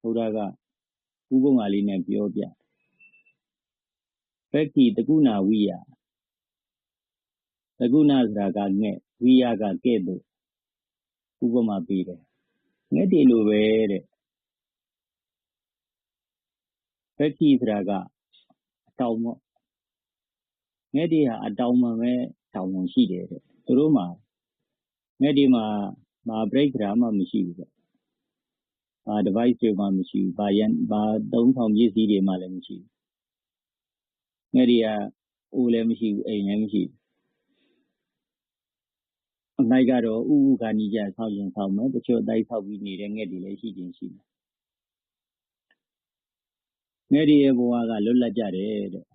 ဘုရားကဥပုံငါလေးနဲ့ ပြောပြဘက္ခိတကုဏဝိယတကုဏဆိုတာကငှက်ဝိယကကဲ့သို့ဥပမာပေးတယ်ငှက်တွေလိုပဲတဲ့ဘက္ခိဆိုတာကအတောင်ပေါ့ငှက်တွေဟာအတောင်မှပဲတောင်ဝင်ရှိတယ်တဲ့သူတို့မှာငှက်တွေမှာမာပရိက္ခရာမှမရှိဘူးပေါ့ ဘာ device တွေမှမရှိဘူး ဘာရန်ဘာသုံးဆောင် ပစ္စည်းတွေမှလည်း မရှိဘူး ငှက်တွေက အိုးလည်းမရှိဘူး အိမ်လည်းမရှိဘူး အမိုက်ကတော့ဥဥခါနီးကြဆောက်ရင်ဆောက်မယ် တချို့တိုက်ဆောက်ပြီးနေတဲ့ ငှက်တွေလည်း ရှိခြင်းရှိတယ် ငှက်တွေရဲ့ဘဝက လွတ်လပ်ကြတယ်တဲ့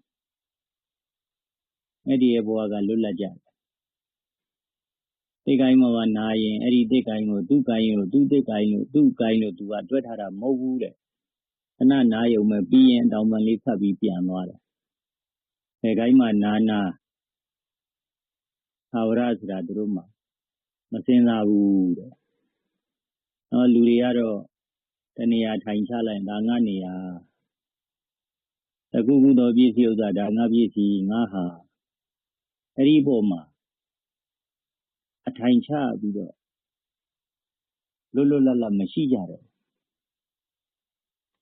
ငှက်တွေရဲ့ဘဝက လွတ်လပ်ကြတယ် သိကိုင်းမှာနာရင်အဲ့ဒီသိကိုင်းကိုသူ့ကိုင်းကိုသူ့သိကိုင်းကိုသူ့ကိုင်းကိုသူကတွဲထားတာမဟုတ်ဘူးတဲ့ခဏနာယုံမဲ့ပြီးရင်တောင်ပန်လေးဖတ်ပြီးပြန်သွားတယ်သိကိုင်းမှာနာနာသာဝရဆိုတာသူတို့မှာမစင်စားဘူးတဲ့နော်လူတွေကတော့တနေရာထိုင်ချလိုက်ဒါငါနေရာတခုခုသောပြည့်စည်ဥစ္စာဒါငါပြည့်စည်ငါဟာအဲ့ဒီပုံမှာ အထိုင်ချပြီးတော့လွတ်လွတ်လပ်လပ်မရှိကြတော့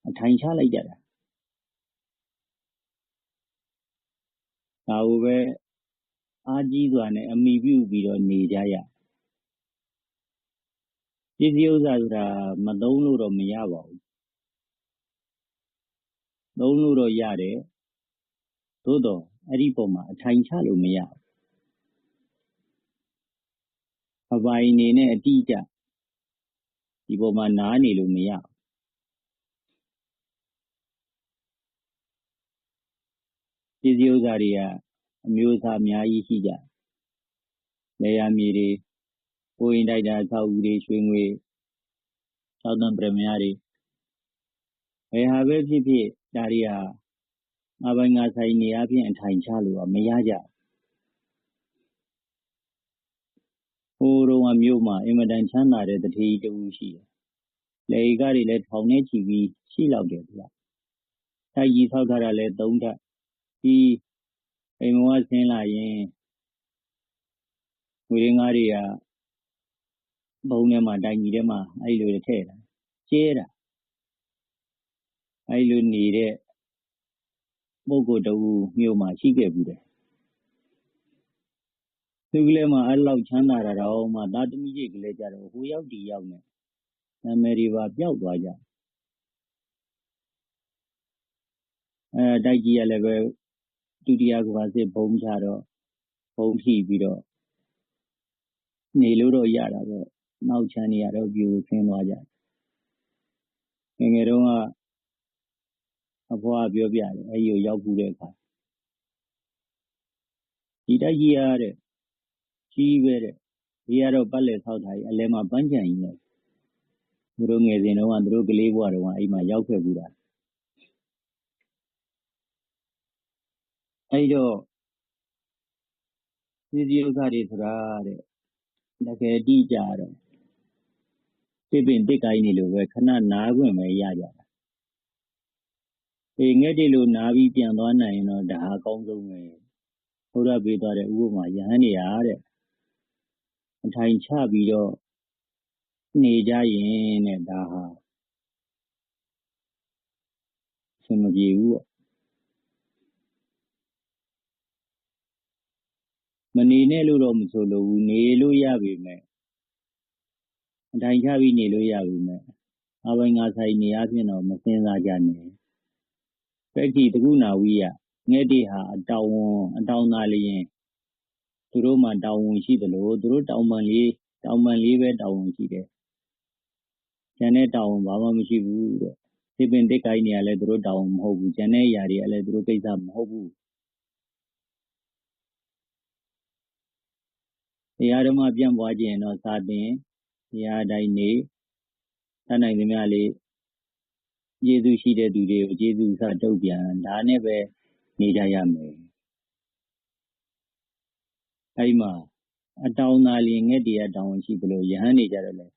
အထိုင်ချလိုက်ကြတာဒါကိုပဲအားကြီးစွာနဲ့အမိပြုပြီးတော့နေကြရပစ္စည်းဥစ္စာဆိုတာမသုံးလို့တော့မရပါဘူးသုံးလို့တော့ရတယ်သို့တော့အဲ့ဒီပုံမှာအထိုင်ချလို့မရဘူး အပိုင်နေနဲ့ အတိအကျ ဒီပေါ်မှာ နားနေလို့မရပစ္စည်းဥစ္စာတွေက အမျိုးအစား အများကြီးရှိကြလေယာမြေတွေကိုရင်တိုက်တာဆောက်ဦးတွေ ရွှေငွေသောက်တံပရမယာတွေ ဘယ်ဟာပဲဖြစ်ဖြစ် ဒါတွေဟာအပိုင်ငါဆိုင်နေအပြင်အထိုင်ချလို့မရကြ ဟိုတုန်းကမြို့မှာ အင်မတန်ချမ်းသာတဲ့တထေးကြီးတူရှိတယ်။လေကတွေလည်း ထောင်နဲ့ချီပြီး ရှိလောက်တယ်ဗျ။တိုက်ကြီးဆောက်ထားတာလည်း သုံးထပ်ဒီအိမ်မဝဆင်းလာရင်ငွေရင်းကားတွေကဘုံထဲမှာ တိုင်ကြီးထဲမှာ အဲ့လိုထည့်တာကျဲတာ အဲ့လိုနေတဲ့ ပုဂ္ဂိုလ်တူမြို့မှာ ရှိခဲ့ဘူးတယ် သူကလေးမှ အဲ့လောက်ချမ်းသာတာတော့မှ သားသမီးကြီးကလေးကြတော့ ဟိုရောက် ဒီရောက်နေနာမည်တွေပါ ပျောက်သွားကြအဲတိုက်ကြီးရလည်းပဲ ဒုတိယကဘာစစ်ဘုံချတော့ဘုံဖြီးပြီးတော့ နေလို့တော့ ရတာပေါ့ နောက်ချမ်းနေရတော့ ပြူခင်းသွားကြငငယ်တုန်းက အဖွားပြောပြတယ် အဲ့ဒီကို ရောက်ဘူးတဲ့အခါ ဒီတိုက်ကြီးရတဲ့ ကြီးပဲတဲ့ဒီကတော့ပတ်လက်ဆောက်ထားကြီးအလဲမှာပန်းချံကြီးနဲ့သူတို့ငယ်စဉ်တုန်းကသူတို့ကလေးဘဝတုန်းကအိမ်မှာရောက်ခဲ့ဘူးတာအဲ့တော့စီစီဥစ္စာတွေဆိုတာတဲ့တကယ်တိကြတော့ပြပင်တစ်ကိုင်းနေလို့ပဲခဏနားခွင့်ပဲရကြတာအေးငှက်တွေလို့နားပြီးပြန်သွားနိုင်ရင်တော့ဒါအကောင်းဆုံးပဲဘုရားပေးသွားတဲ့ဥပမာယဟန်နေရတဲ့ အထိုင်ချပြီးတော့နေကြရင်တဲ့ဒါဟာအဆင်မပြေဘူးပေါ့မနေနဲ့လို့တော့မဆိုလိုဘူးနေလို့ရပြီမဲ့အထိုင်ချပြီးနေလို့ရပြီမဲ့အဝိငါဆိုင်နေအဖြစ်တော့မစင်စားကြနဲ့ပက္ခိတကုဏဝိယငဲ့တိဟာအတောင်အတောင်သားလျင် သူတို့မှတောင်းဝန်ရှိတယ်လို့သူတို့တောင်းပန်လေး တောင်းပန်လေးပဲတောင်းဝန်ရှိတယ်။ကျန်တဲ့တောင်းဝန် ဘာမှမရှိဘူးတဲ့။ဒီပင်တိတ်ကိုင်းနေရလဲသူတို့တောင်းဝန် မဟုတ်ဘူး။ကျန်တဲ့အရာတွေကလည်း သူတို့ကိစ္စမဟုတ်ဘူး။တရားဓမ္မ ပြန့်ပွားခြင်းတော့ စာသင် တရားတိုင်းနေ တတ်နိုင်သမျှလေး ကျေးဇူးရှိတဲ့သူတွေကို ကျေးဇူး စတုတ်ပြန် ဒါနဲ့ပဲ နေကြရမယ် အဲ့မှာ အတောင်သာလျင် ငှက်တရားတောင်းရှိသလိုယဟန်နေကြတယ်လေ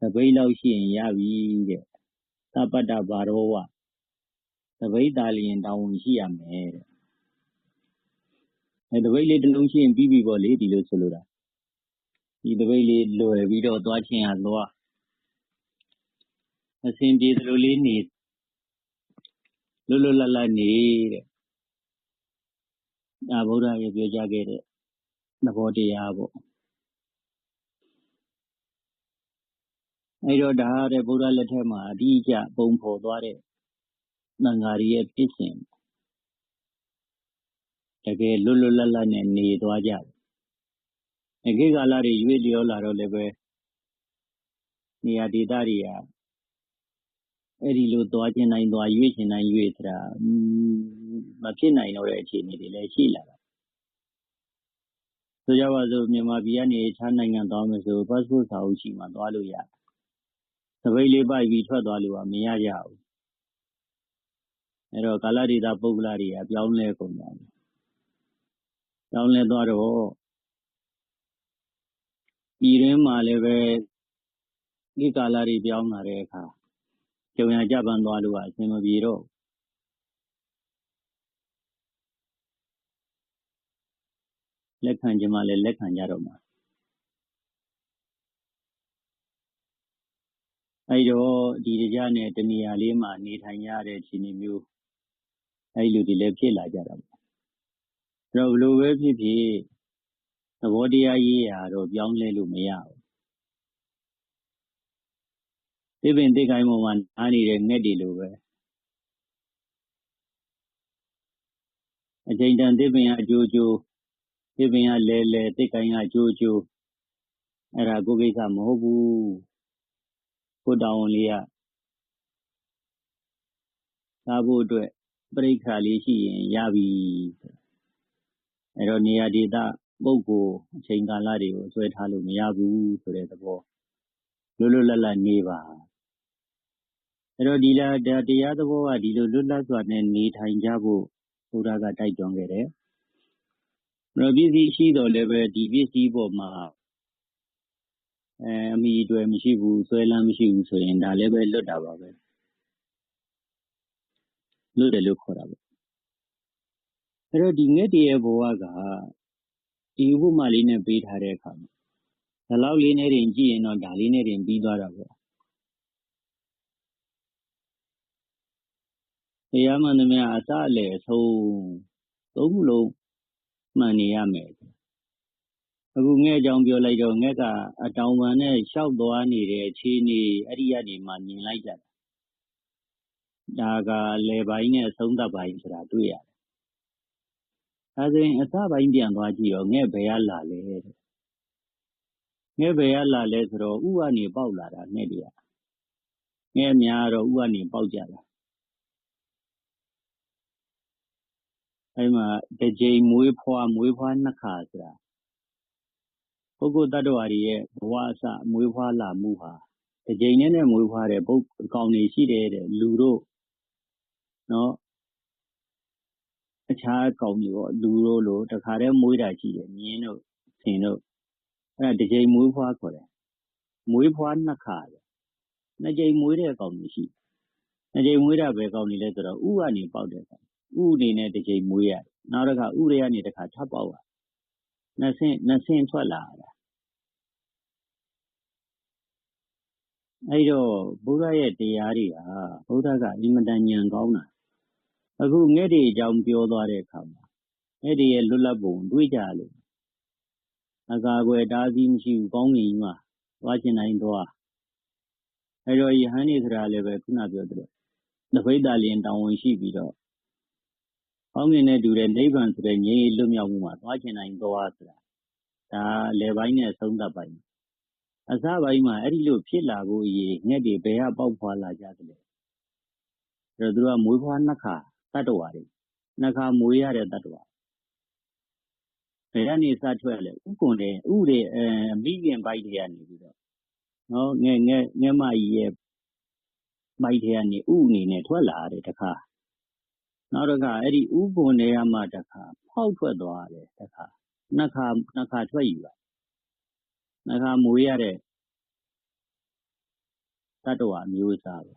သပိတ်လောက်ရှိရင် ရပြီတဲ့သသပ္ပတ္တဘာရောဝ တပိတ်တာလျင်တောင်းဝင်ရှိရမယ်တဲ့အဲတပိတ်လေးတစ်လုံးရှိရင် ပြီးပြီပေါ့လေ ဒီလိုဆိုလိုတာ ဒီတပိတ်လေး လွယ်ပြီးတော့ သွားခြင်းဟာသွားအစဉ်ပြေသလိုလေးနေ လွတ်လွတ်လပ်လပ်နေတဲ့ ဒါ ဗုဒ္ဓရဲ့ ပြောကြားခဲ့တဲ့ သဘောတရားပေါ့အဲ့တော့ဒါတဲ့ဗုဒ္ဓလက်ထက်မှာအတိအကျပုံဖော်သွားတဲ့သံဃာရီရဲ့ဖြစ်စဉ်တကယ်လွတ်လွတ်လပ်လပ်နဲ့နေသွားကြတယ်အခေတ်ကာလတွေရွေ့လျောလာတော့လည်းပဲနေရာဒေသတွေကအဲ့ဒီလိုသွားခြင်းတိုင်းသွားရွေ့ခြင်းတိုင်းရွေ့သတာမဖြစ်နိုင်တော့တဲ့အခြေအနေတွေလည်းရှိလာတာ ဆိုကြပါစို့ မြန်မာပြည်ကနေခြားနိုင်ငံသွားမယ်ဆို passport စာအုပ်ရှိမှ သွားလို့ရတယ်။သပိတ်လေးပိုက်ပြီး ထွက်သွားလို့က မရကြဘူး။အဲ့တော့ ကာလဒေသ ပုဂ္ဂလတွေက ပြောင်းလဲကုန်ကြတယ်။ပြောင်းလဲသွားတော့ ပြည်ရင်းမှာလည်းပဲဒီကာလတွေ ပြောင်းလာတဲ့အခါ ကြုံရကြပန်းသွားလို့က အဆင်မပြေတော့ လက်ခံကြမှာလည်းလက်ခံကြတော့မှာအဲ့တော့ဒီကြနဲ့တနေရာလေးမှာနေထိုင်ရတဲ့ခြေနေမျိုးအဲ့လူတွေလည်းဖြစ်လာကြတာပေါ့အဲ့တော့ဘလို့ပဲဖြစ်ဖြစ်သဘောတရားရေးရာတော့ပြောင်းလဲလို့မရဘူးဒီပင်တိကိုင်းပေါ်မှာနားနေတဲ့ငှက်တွေလိုပဲအချိန်တန်သစ်ပင်အကျိုးကျိုး သစ်ပင်ကလဲလဲသစ်ကိုင်းကကျိုးကျိုးအဲ့ဒါကိုကိစ္စမဟုတ်ဘူးကိုတောင်းလေးကသားဖို့အတွက်ပြိခါလေးရှိရင်ရပြီအဲ့တော့နေရာဒေသပုဂ္ဂိုလ်အချိန်ကာလတွေကိုဆွဲထားလို့မရဘူးဆိုတဲ့သဘောလွတ်လွတ်လပ်လပ်နေပါအဲ့တော့ဒီလာတရားသဘောကဒီလိုလွတ်လပ်စွာနဲ့နေထိုင်ကြဖို့ဘုရားကတိုက်တွန်းခဲ့တယ်။အဲ့တော့ ပစ္စည်းရှိတော့လည်းပဲ ဒီပစ္စည်းပေါ်မှာအဲအမိအတွေ့မရှိဘူး ဆွဲလန်းမရှိဘူးဆိုရင် ဒါလည်းပဲ လွတ်တာပါပဲ။လွတ်တယ်လို့ ခေါ်တာပဲ။အဲ့တော့ဒီငှက်တရဲ့ဘဝက ဒီဥပမာလေးနဲ့ ပေးထားတဲ့အခါမှာ ဒီလောက်လေးနဲ့တင် ကြည့်ရင်တော့ ဒါလေးနဲ့တင် ပြီးသွားတာပေါ့ တရားမှန်သမျှ အစ အလယ် အဆုံး သုံးခုလုံး မှန်နေရမယ်အခုငဲ့အကြောင်းပြောလိုက်တော့ငဲ့ကအတောင်ပံနဲ့ရှောက်သွားနေတဲ့အခြေအနေအဲ့ဒီကနေမှမြင်လိုက်ကြတာဒါကလေပိုင်းနဲ့အဆုံးသတ်ပိုင်းဆိုတာတွေ့ရတယ်အဲဆိုရင်အစပိုင်းပြန်သွားကြည့်တော့ငဲ့ဘယ်ကလာလဲတဲ့ငဲ့ဘယ်ကလာလဲဆိုတော့ဥကနေပေါက်လာတာငဲ့တွေကငဲ့များတော့ဥကနေပေါက်ကြတာ အဲ့မှာတစ်ကြိမ်မွေးဖွားမွေးဖွားနှစ်ခါဆိုတာပုဂ္ဂိုလ်တ attva တွေရဲ့ဘဝအစမွေးဖွားလာမှုဟာတစ်ကြိမ်နဲ့နဲ့မွေးဖွားတဲ့ပုဂ္ဂိုလ်အကောင်တွေရှိတယ်တဲ့လူတို့နော်အခြားအကောင်တွေပေါ့လူတို့လိုတခါတည်းမွေးတာရှိတယ်မြင်းတို့ဆင်တို့အဲ့ဒါတစ်ကြိမ်မွေးဖွားခေါ်တယ်မွေးဖွားနှစ်ခါတယ်နှစ်ကြိမ်မွေးတဲ့အကောင်တွေရှိနှစ်ကြိမ်မွေးတာပဲကောင်တွေလဲဆိုတော့ဥကနေပေါက်တဲ့ကောင် ဥအနေနဲ့တစ်ချိန်မွေးရတယ်နောက်တစ်ခါဥတွေကနေတစ်ခါထပ်ပေါက်ရနှစ်ဆင့်နှစ်ဆင့်ထွက်လာတာအဲ့တော့ဘုရားရဲ့တရားတွေဟာဘုရားကအင်မတန်ဉာဏ်ကောင်းတာအခုငှက်တွေအကြောင်းပြောသွားတဲ့အခါမှာငှက်တွေရဲ့လွတ်လပ်ပုံတွေးကြလို့အကာအကွယ်တားဆီးမရှိဘူးကောင်းကြီးမှာသွားချင်တိုင်းသွားအဲ့တော့ယဟန်နေဆိုတာလည်းပဲခုနပြောသလိုတပိဋ္ဌာလင်တောင်းဝင်ရှိပြီးတော့ ကောင်းကင်နဲ့တူတဲ့နိဗ္ဗာန်ဆိုတဲ့ငြိမ်းလွတ်မြောက်မှုမှာသွားချင်တိုင်းသွားဆိုတာဒါလယ်ပိုင်းနဲ့သုံးသပ်ပိုင်းအစပိုင်းမှာအဲ့ဒီလိုဖြစ်လာဖို့အရေးငှက်တွေဘယ်ကပေါက်ဖွာလာကြသလဲအဲ့တော့သူကမွေးဖွားနှစ်ခါတတ္တဝါတွေနှစ်ခါမွေးရတဲ့တတ္တဝါဘယ်ကနေစထွက်လဲဥကွန်တဲ့ဥတွေအမိခင်ဘိုက်တွေကနေပြီးတော့နော်ငဲငဲငဲမကြီးရဲ့ဘိုက်တွေကနေဥအနေနဲ့ထွက်လာတယ်တခါ နောက်တစ်ခါအဲ့ဒီဥပုံနေရမှတစ်ခါဖောက်ထွက်သွားတယ်တစ်ခါနှစ်ခါနှစ်ခါထွက်ယူလိုက်နှစ်ခါမွေးရတဲ့တတ္တဝါမျိုးစားပဲ